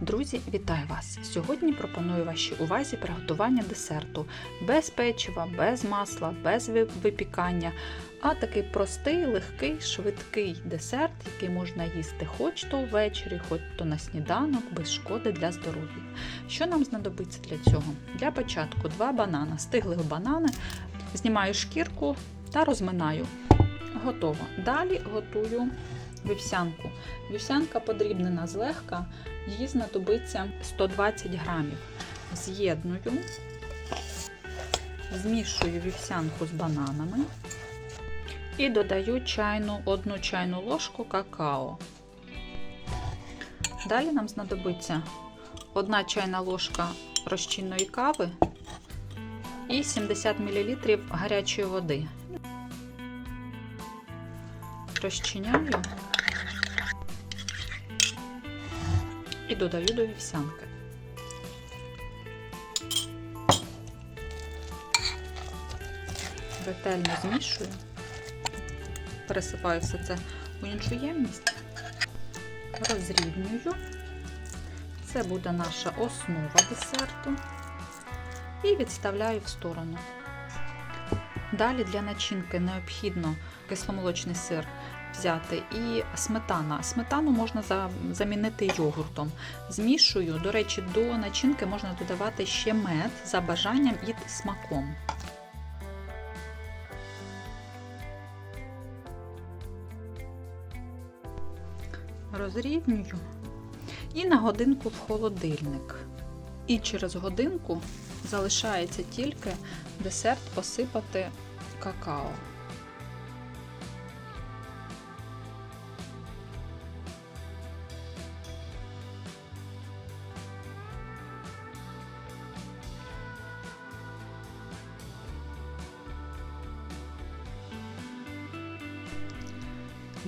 Друзі, вітаю вас! Сьогодні пропоную вашій увазі приготування десерту без печива, без масла, без випікання, а такий простий, легкий, швидкий десерт, який можна їсти хоч то ввечері, хоч то на сніданок, без шкоди для здоров'я. Що нам знадобиться для цього? Для початку два банана, стиглих банани, знімаю шкірку та розминаю. Готово. Далі готую вівсянку. Вівсянка подрібнена злегка, її знадобиться 120 грамів. З'єдную, змішую вівсянку з бананами і додаю чайну, одну чайну ложку какао. Далі нам знадобиться одна чайна ложка розчинної кави і 70 мл гарячої води. Розчиняю і додаю до вівсянки. Ретельно змішую, пересипаю все це у іншу ємність, розрівнюю. Це буде наша основа десерту. І відставляю в сторону. Далі для начинки необхідно кисломолочний сир взяти і сметана. Сметану можна за- замінити йогуртом. Змішую, до речі, до начинки можна додавати ще мед за бажанням і смаком. Розрівнюю і на годинку в холодильник. І через годинку залишається тільки десерт посипати какао.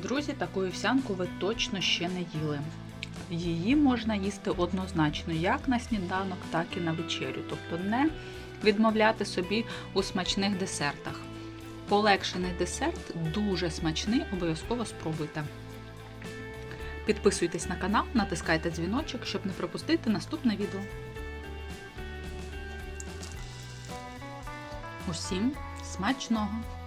Друзі, таку вівсянку ви точно ще не їли. Її можна їсти однозначно як на сніданок, так і на вечерю. Тобто не відмовляти собі у смачних десертах. Полегшений десерт дуже смачний, обов'язково спробуйте. Підписуйтесь на канал, натискайте дзвіночок, щоб не пропустити наступне відео. Усім смачного!